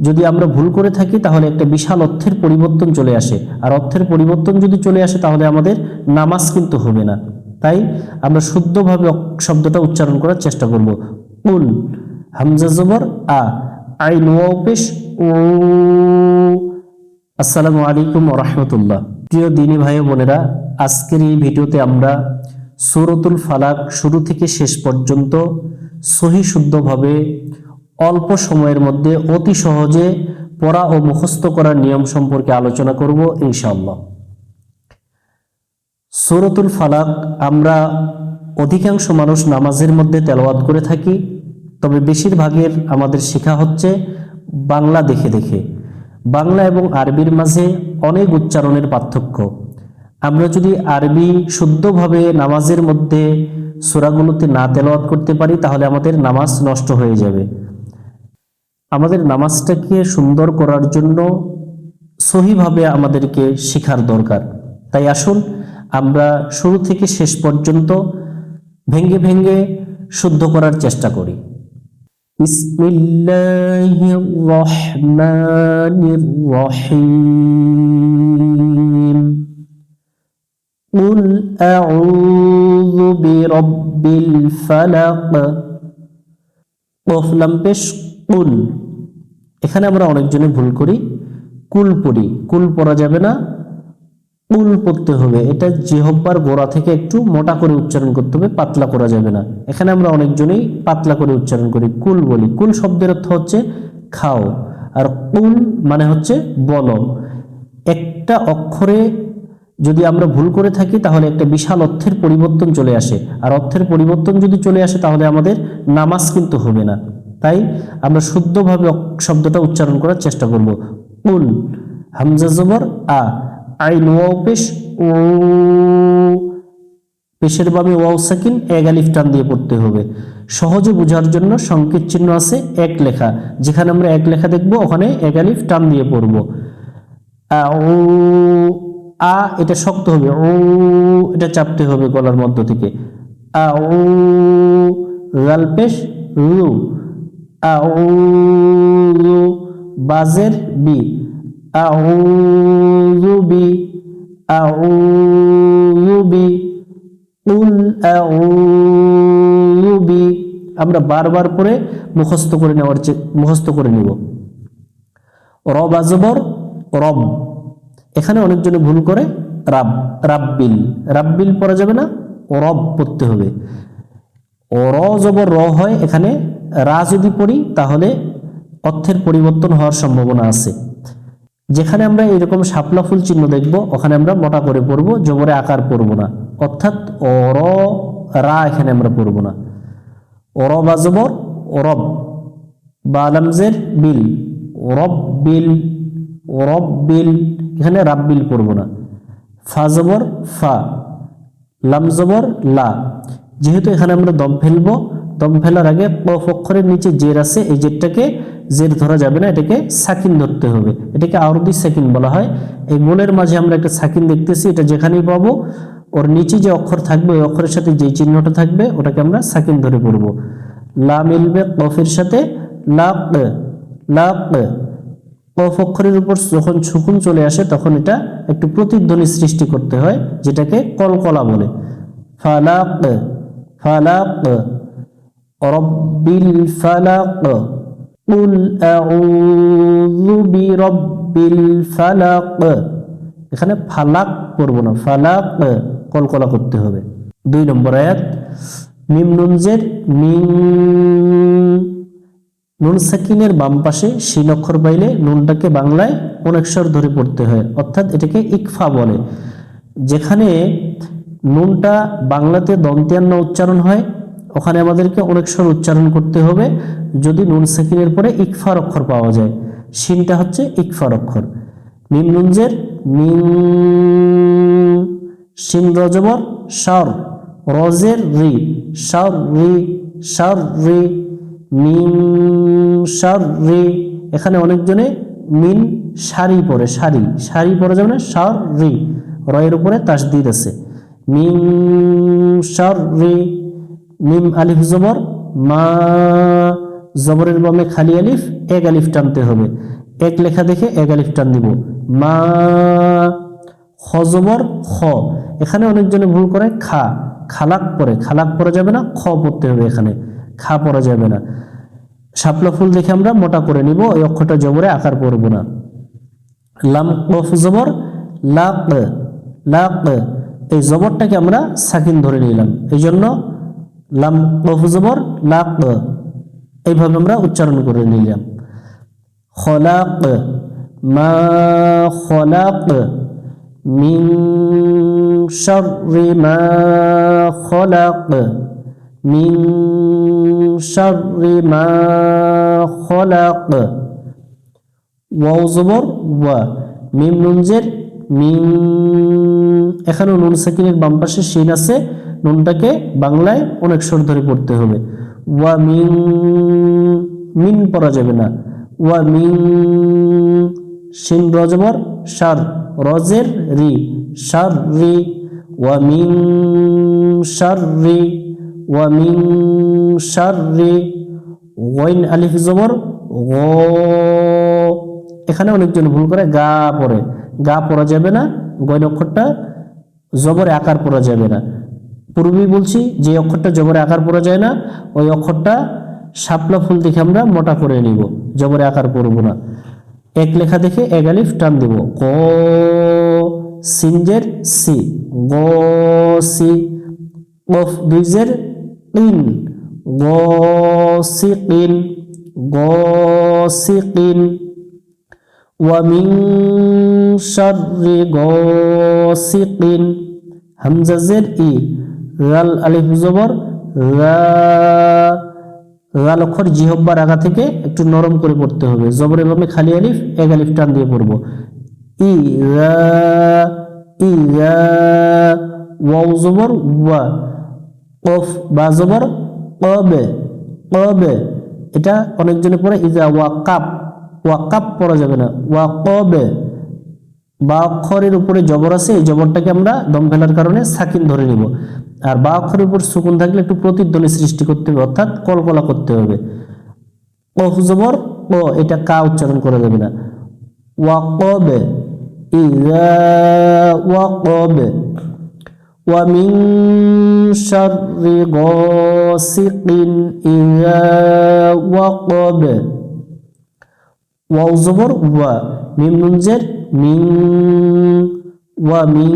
যদি আমরা ভুল করে থাকি, তাহলে একটা বিশাল অর্থের পরিবর্তন চলে আসে। আর অর্থের পরিবর্তন যদি চলে আসে, তাহলে আমাদের নামাজ কিন্তু হবে না। তাই আমরা শুদ্ধভাবে শব্দটা উচ্চারণ করার চেষ্টা করব। উল হামজা জবর, আ ও আসসালামু আলাইকুম রহমতুল্লাহ। প্রিয় দিনী ভাই বোনেরা, আজকের এই ভিডিওতে আমরা সুরতুল ফালাক শুরু থেকে শেষ পর্যন্ত সহি শুদ্ধভাবে অল্প সময়ের মধ্যে অতি সহজে পড়া ও মুখস্থ করার নিয়ম সম্পর্কে আলোচনা করব ইনশাআল্লাহ। সুরতুল ফালাক আমরা অধিকাংশ মানুষ নামাজের মধ্যে তেলাওয়াত করে থাকি, তবে বেশিরভাগের আমাদের শেখা হচ্ছে বাংলা দেখে দেখে। বাংলা এবং আরবির মাঝে অনেক উচ্চারণের পার্থক্য। আমরা যদি আরবি শুদ্ধভাবে নামাজের মধ্যে সূরাগুলোতে না তেলাওয়াত করতে পারি, তাহলে আমাদের নামাজ নষ্ট হয়ে যাবে। আমাদের নামাজটাকে সুন্দর করার জন্য সহিভাবে আমাদেরকে শেখার দরকার তাই আসুন আমরা শুরু থেকে শেষ পর্যন্ত ভেঙ্গে ভেঙ্গে শুদ্ধ করার চেষ্টা করি বিসমিল্লাহির রহমানির রহিম قل أعوذ برب الفلق কফলাম পেশ কুল। এখানে আমরা অনেকজনে ভুল করি। কুল পড়ি। কুল পড়া যাবে না। কুল পড়তে হবে। এটা জিহব্বার গোড়া থেকে একটু মোটা করে উচ্চারণ করতে হবে, পাতলা করা যাবে না। এখানে আমরা অনেকজনেই পাতলা করে উচ্চারণ করি। কুল বলি। কুল শব্দের অর্থ হচ্ছে খাও। আর কুল মানে হচ্ছে বলো একটা অক্ষরে যদি আমরা ভুল করে থাকি, তাহলে একটা বিশাল অর্থের পরিবর্তন চলে আসে। আর অর্থের পরিবর্তন যদি চলে আসে, তাহলে আমাদের নামাজ কিন্তু হবে না। তাই আমরা শুদ্ধভাবে শব্দটা উচ্চারণ করার চেষ্টা করব। উল হামজা জবর আ। আইন, ওয়াও, পেশ ও পেশের বামে ওয়াও, সাকিন, এক আলিফ টান দিয়ে পড়তে হবে। সহজে বোঝার জন্য সংকেত চিহ্ন আছে, এক লেখা। যেখানে আমরা এক লেখা দেখব, ওখানে এক আলিফ টান দিয়ে পড়ব। ও আ, এটা শক্ত হবে। ও, এটা চাপতে হবে গলার মধ্য থেকে। আ ও লাল পেশ, রু। আ ও রু বাজের বি। আ ও বি আ ও বি উল আ ও বি। আমরা বারবার করে মুখস্থ করে নেওয়ার মুখস্থ করে নিব। রব আজবর, রব। এখানে অনেকজনে ভুল করে, রাব, রাব্বিল। রাব্বিল পড়া যাবে না, রব পড়তে হবে। র জবর র হয় এখানে রা যদি পড়ি, তাহলে অর্থের পরিবর্তন হওয়ার সম্ভাবনা আছে। যেখানে আমরা এরকম শাপলা ফুল চিহ্ন দেখব, ওখানে আমরা মোটা করে পড়ব, জবরে আকার পড়ব না। অর্থাৎ অর, রা এখানে আমরা পড়ব না। অর বা অরব। আজবর রব বালামজের বিল রব বিল রব বিল, এখানে রাব্বিল পড়ব না। ফা জবর, ফা। লাম জবর, লা। যেহেতু এখানে আমরা দম ফেলব দম ফেলার আগে কফ অক্ষরের নিচে জের আছে, এই জেরটাকে জের ধরা যাবে না, এটাকে সাকিন ধরতে হবে। এটাকে আরবি সাকিন বলা হয়। এই গোলের মাঝে আমরা একটা সাকিন দেখতেছি, এটা যেখানেই পাবো, ওর নিচে যে অক্ষর থাকবে, ওই অক্ষরের সাথে যে চিহ্নটা থাকবে, ওটাকে আমরা সাকিন ধরে পড়ব। লা মিলবে কফের সাথে লাক লাক কফ অক্ষরের উপর যখন সুকুন চলে আসে, তখন এটা একটু প্রতিধ্বনি সৃষ্টি করতে হয়, যেটাকে কলকলা বলে। ফালাক ফালাক রব্বিল ফালাক, কুল আউযু বিরাব্বিল ফালাক। এখানে ফালাক করব না, ফালাক, কলকলা করতে হবে। দুই নম্বর আয়াত, মিম নুনজের মিম, নুন সাকিনের বাম পাশে শিন অক্ষর পাইলে নুনটাকে বাংলায় অনেকস্বর ধরে পড়তে হয়, অর্থাৎ এটাকে ইকফা বলে। যেখানে নুনটা বাংলাতে দন্তিয়ান্ন উচ্চারণ হয় ওখানে আমাদেরকে অনেকস্বর উচ্চারণ করতে হবে। যদি নুন সাকিনের পরে ইকফার অক্ষর পাওয়া যায় শিনটা হচ্ছে ইকফার অক্ষর। মিম নুনজের মিম শিন রজবর, সর, রজের রি, সর রি সর রি মিন সর রি। এখানে অনেকজনে মিন, সারি পরে, সারি সারি পরে যাবে না, সর রি। রয়ের উপরে তাসদিদ আছে। মিন সর রি মিম আলিফ জবর, মা জবরের বামে খালি আলিফ, এক আলিফ টানতে হবে। এক লেখা দেখে এক আলিফ টান দিব। মা খ জবর, খ। এখানে অনেকজনে ভুল করে খা। খালাক পরে। খালাক পরা যাবে না, খ পড়তে হবে এখানে। খা পরা যাবে না। শাপলা ফুল দেখে আমরা মোটা করে নিব ওই অক্ষরটা জবরে আকার পড়ব না। লাম কফ জবর, লাক লাক। এই জবরটাকে আমরা সাকিন ধরে নিলাম। এই জন্য লাম কফ জবর লাক এইভাবে আমরা উচ্চারণ করে নিলাম। খলাক, মা খলাক, মিন শাররি মা খলাক, মিন শাররি মা খলাক। ওয়াও জবর, ওয়া। মিম নুনজের মিম এখানে নুন সাকিনের বাম পাশে শিন আছে। নুনটাকে বাংলায় অনেক স্বর ধরে পড়তে হবে। ওয়া মিন মিন পড়া যাবে না। ওয়া মিন, শিন রজবর সার রজের রি সার রি। ওয়া মিন সার রি। ওয়া মিন সার রি। ওয়াইন আলিফ জবর, ও। এখানে অনেকজন ভুল করে গা পড়ে। গা পড়া যাবে না গয়ন অক্ষরটা জবরে আকার পড়া যাবে না। পূর্বেই বলছি যে অক্ষরটা জবরে আকার পড়া যায় না ওই অক্ষরটা শাপলা ফুল দেখে আমরা মোটা করে নিব জবরে আকার পড়ব না এক লেখা দেখে এক আলিফ টান দিব ক সিনজের সি গ সি কফ দুইজের ইন গসিকিন গসিকিন ومن شر غاسق হামজা জের ই রাল আলিফ জবর রাল অক্ষর জিহব্বার আগা থেকে একটু নরম করে পড়তে হবে। জবরের বামে খালি আলিফ, এক আলিফ টান দিয়ে পড়ব। ই ই ওয়াও জবর, ওয়া কফ বা জবর কবে কবে এটা অনেকজনে পড়ে ইজা ওয়া কাপ ওয়াকাপ পড়া যাবে না। ওয়াকবে। বা অক্ষরের উপরে জবর আছে, এই জবরটাকে আমরা দম ফেলার কারণে সাকিন ধরে নিব। আর বা অক্ষরের উপর সুকুন থাকলে একটু প্রতিধ্বনি সৃষ্টি করতে হবে অর্থাৎ কলকলা করতে হবে কফ জবর ও এটা কা উচ্চারণ করা যাবে না ওয়াকবে ইজা ওয়াকবে ومن شر غاسق إذا وقب ওয়াও জবর ওয়া মিম নুনজের মিন ওয়া মিন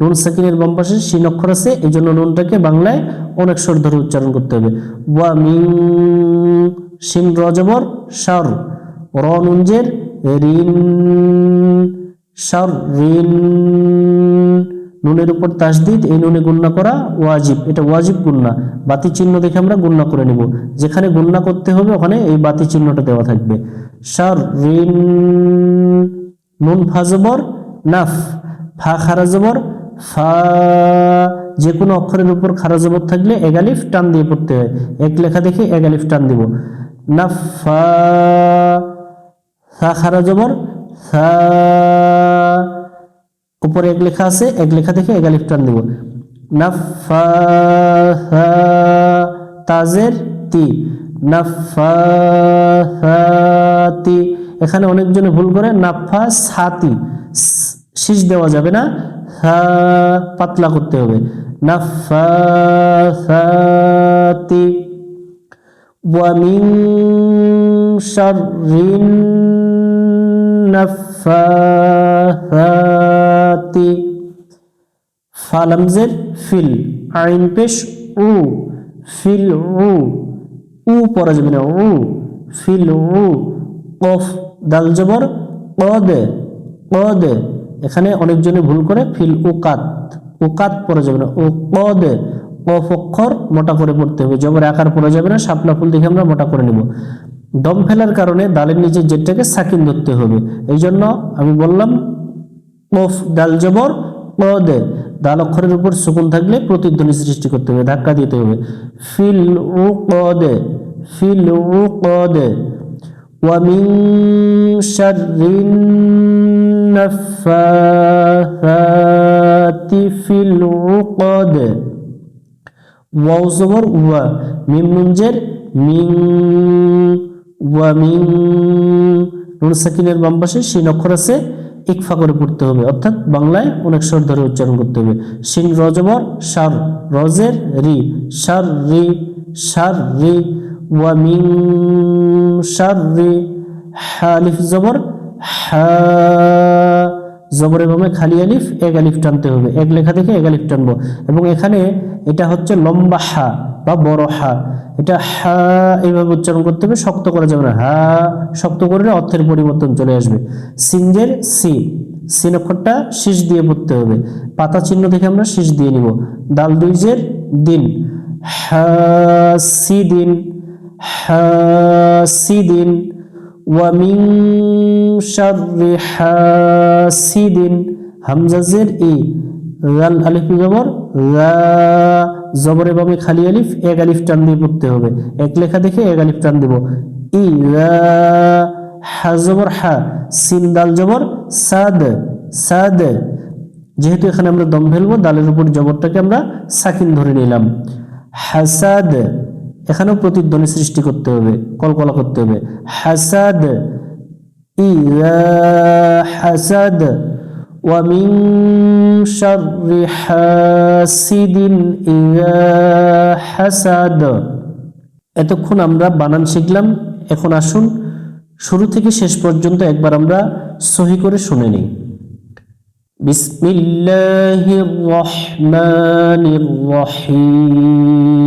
নুন সাকিনের বাম পাশে শিন অক্ষর আছে, এই জন্য নুনটাকে বাংলায় অনেক স্বর ধরে উচ্চারণ করতে হবে। ওয়া মিন শিন, র, জবর সার র নুনজের রিন সর রিন। নুনের উপর তাসদিদ, এই নুনে গুন্না করা ওয়াজিব। এটা ওয়াজিব গুন্না বাতি চিহ্ন দেখে আমরা গুন্না করে নিব। যেখানে গুন্না করতে হবে, ওখানে এই বাতি চিহ্নটা দেওয়া থাকবে। সার রিন, নুন ফাজবর নাফ। ফা, খারা, জবর ফা যে কোনো অক্ষরের উপর খারা জবর থাকলে এগালিফ টান দিয়ে পড়তে হয়। এক লেখা দেখে এগালিফ টান দিব। নাফ ফা ফা খারা জবর ফা উপরে এক লেখা আছে, এক লেখা এক আলিফ টান দিব। নাফা তাজের তি। নাফাতি এখানে অনেকজনে ভুল করে নাফা সাতি শীষ দেওয়া যাবে না। পাতলা করতে হবে। নাফাসাতি ওয়ামিন শাররিন নাফাসাতি ফালামজের ফিল, আইন পেশ উ, ফিল উ উ পরা যাবে না, উ, ফিল উ, কফ দাল জবর কদে কদে এখানে ভুল করে ফিল ওকাত ওকাত পড়া যাবে না। ও কদ কফ অক্ষর মোটা করে পড়তে হবে। জবর আকার পড়া যাবে না, শাপলা ফুল দেখে আমরা মোটা করে নেব। দম ফেলার কারণে দালের নিচে জেটটাকে সাকিন ধরতে হবে। এই জন্য আমি বললাম কফ ডাল জবর কদে দাল অক্ষরের উপর শকুন থাকলে প্রতিধ্বনি সৃষ্টি করতে হবে, ধাক্কা দিতে হবে। ফিল উ কদে ফিল উ কদে ওয়ামিং النفاثات في العقد ওয়াও জবর ওয়া মিম নুনজের মিং ওয়া মিং নুন সাকিনের বাম পাশে শিন অক্ষর আছে ইকফা করে পড়তে হবে অর্থাৎ বাংলায় অনেক স্বর ধরে উচ্চারণ করতে হবে শিন রজবর সার রজের রি সার রি সার রি ওয়া মিং সার রি হালিফ জবর হা জবরে বামে খালি আলিফ, এক আলিফ টানতে হবে। এক লেখা থেকে এক আলিফ টানবো। এবং এখানে এটা হচ্ছে লম্বা হা বা বড় হা। এটা হা এইভাবে উচ্চারণ করতে হবে, শক্ত করা যাবে না। হা, শক্ত করলে অর্থের পরিবর্তন চলে আসবে। সিঞ্জের সি, সিন অক্ষরটা শীষ দিয়ে পড়তে হবে। পাতা চিহ্ন দেখে আমরা শীষ দিয়ে নিব। দাল দুইজের দিন। হা, সি দিন। হা, সি দিন। ওয়ামিং শাররি হাসিদিন হামজা জের ই। গাল আলিফ জবর? গা জবরে বাবে খালি আলিফ, এক আলিফ টান দিয়ে পড়তে হবে। এক লেখা দেখে এক আলিফ টান দেব। ই হা জবর, হা। সিন, দাল জবর, সাদ সাদ। যেহেতু এখানে আমরা দম ফেলব, দালের উপর জবরটাকে আমরা সাকিন ধরে নিলাম। হাসাদ এখানেও প্রতিধ্বনি সৃষ্টি করতে হবে কলকলা করতে হবে হাসাদ ইয়া হাসাদ ومن شر حاسد إذا حسد এতক্ষণ আমরা বানান শিখলাম এখন আসুন শুরু থেকে শেষ পর্যন্ত একবার আমরা সহি করে শুনে নিই বিসমিল্লাহির রহমানির রহিম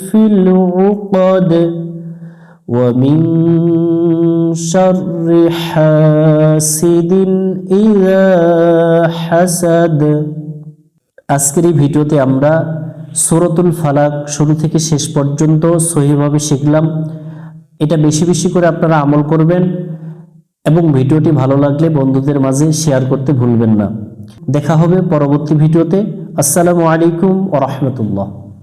في العقد ومن شر حاسد إذا حسد আজকের এই ভিডিওতে আমরা সূরাতুল ফালাক শুরু থেকে শেষ পর্যন্ত সহিভাবে শিখলাম এটা বেশি বেশি করে আপনারা আমল করবেন এবং ভিডিওটি ভালো লাগলে বন্ধুদের মাঝে শেয়ার করতে ভুলবেন না দেখা হবে পরবর্তী ভিডিওতে আসসালামু আলাইকুম ও রহমতুল্লাহ